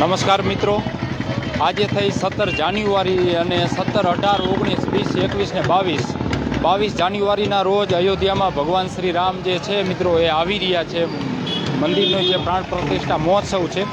નમસ્કાર મિત્રો. આજે થઈ સત્તર જાન્યુઆરી અને સત્તર અઢાર ઓગણીસ વીસ એકવીસ ને બાવીસ. બાવીસ જાન્યુઆરીના રોજ અયોધ્યામાં ભગવાન શ્રી રામ જે છે મિત્રો એ આવી રહ્યા છે. મંદિરનો જે પ્રાણ પ્રતિષ્ઠા મહોત્સવ છે.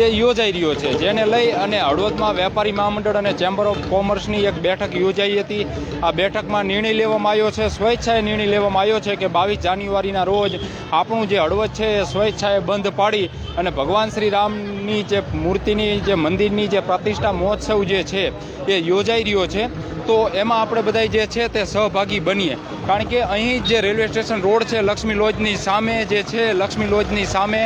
તે યોજાઈ રહ્યો છે. જેને લઈ અને હળવદમાં વેપારી મહામંડળ અને ચેમ્બર ઓફ કોમર્સની એક બેઠક યોજાઈ હતી. આ બેઠકમાં નિર્ણય લેવામાં આવ્યો છે. સ્વેચ્છાએ નિર્ણય લેવામાં આવ્યો છે કે બાવીસ જાન્યુઆરીના રોજ આપણું જે હળવદ છે એ સ્વેચ્છાએ બંધ પાડી અને ભગવાન શ્રી રામની જે મૂર્તિની જે મંદિરની જે પ્રતિષ્ઠા મહોત્સવ જે છે એ યોજાઈ રહ્યો છે. તો એમાં આપણે બધા જે છે તે સહભાગી બનીએ. કારણ કે અહીં જે રેલવે સ્ટેશન રોડ છે, લક્ષ્મી લોજની સામે જે છે, લક્ષ્મી લોજની સામે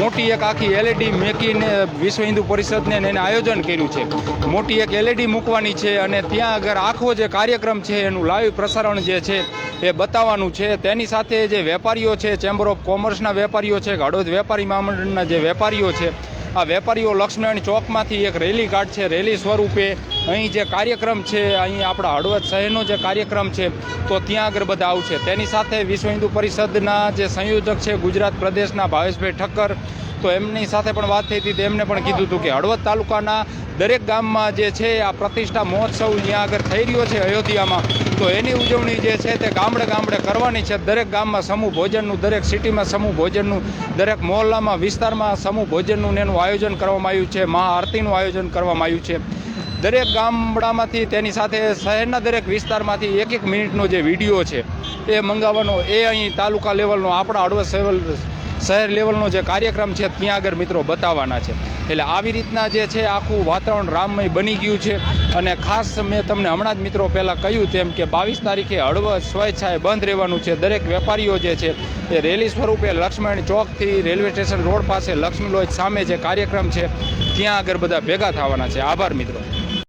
મોટી એક આખી એલઈડી મેકીને વિશ્વ હિન્દુ પરિષદને એને આયોજન કર્યું છે. મોટી એક એલઈડી મૂકવાની છે અને ત્યાં આગળ આખો જે કાર્યક્રમ છે, એનું લાઈવ પ્રસારણ જે છે એ બતાવવાનું છે. તેની સાથે જે વેપારીઓ છે ચેમ્બર ઓફ કોમર્સના વેપારીઓ છે હળવદ વેપારી મહામંડળના જે વેપારીઓ છે આ વેપારીઓ લક્ષ્મણ ચોકમાંથી એક રેલી કાઢશે રેલી સ્વરૂપે અહીં જે કાર્યક્રમ છે, અહીં આપણા હળવદ શહેરનો જે કાર્યક્રમ છે, તો ત્યાં આગળ બધા આવશે. તેની સાથે વિશ્વ હિન્દુ પરિષદના જે સંયોજક છે ગુજરાત પ્રદેશના ભાવેશભાઈ ઠક્કર તો એમની સાથે પણ વાત થઈ હતી, તેમને પણ કીધું હતું કે હળવદ તાલુકાના દરેક ગામમાં જે છે, આ પ્રતિષ્ઠા મહોત્સવ જ્યાં આગળ થઈ રહ્યો છે અયોધ્યામાં. તો એની ઉજવણી જે છે, તે ગામડે ગામડે કરવાની છે. દરેક ગામમાં સમૂહ ભોજનનું, દરેક સિટીમાં સમૂહ ભોજનનું, દરેક મહોલ્લામાં, વિસ્તારમાં સમૂહ ભોજનનું એનું આયોજન કરવામાં આવ્યું છે. મહાઆરતીનું આયોજન કરવામાં આવ્યું છે. દરેક ગામડામાંથી તેની સાથે શહેરના દરેક વિસ્તારમાંથી એક એક મિનિટનો જે વીડિયો છે એ મંગાવવાનો, એ અહીં તાલુકા લેવલનો આપણા અડવસ સેવલ શહેર લેવલનો જે કાર્યક્રમ છે, ત્યાં આગળ મિત્રો બતાવવાના છે. એટલે આવી રીતના જે છે, આખું વાતાવરણ રામમય બની ગયું છે. અને ખાસ મેં તમને હમણાં જ મિત્રો પહેલાં કહ્યું તેમ કે બાવીસ તારીખે હળવદ સ્વેચ્છાએ બંધ રહેવાનું છે. દરેક વેપારીઓ જે છે, એ રેલી સ્વરૂપે લક્ષ્મણ ચોકથી રેલવે સ્ટેશન રોડ પાસે લક્ષ્મી લોજ સામે જે કાર્યક્રમ છે, ત્યાં આગળ બધા ભેગા થવાના છે. આભાર મિત્રો.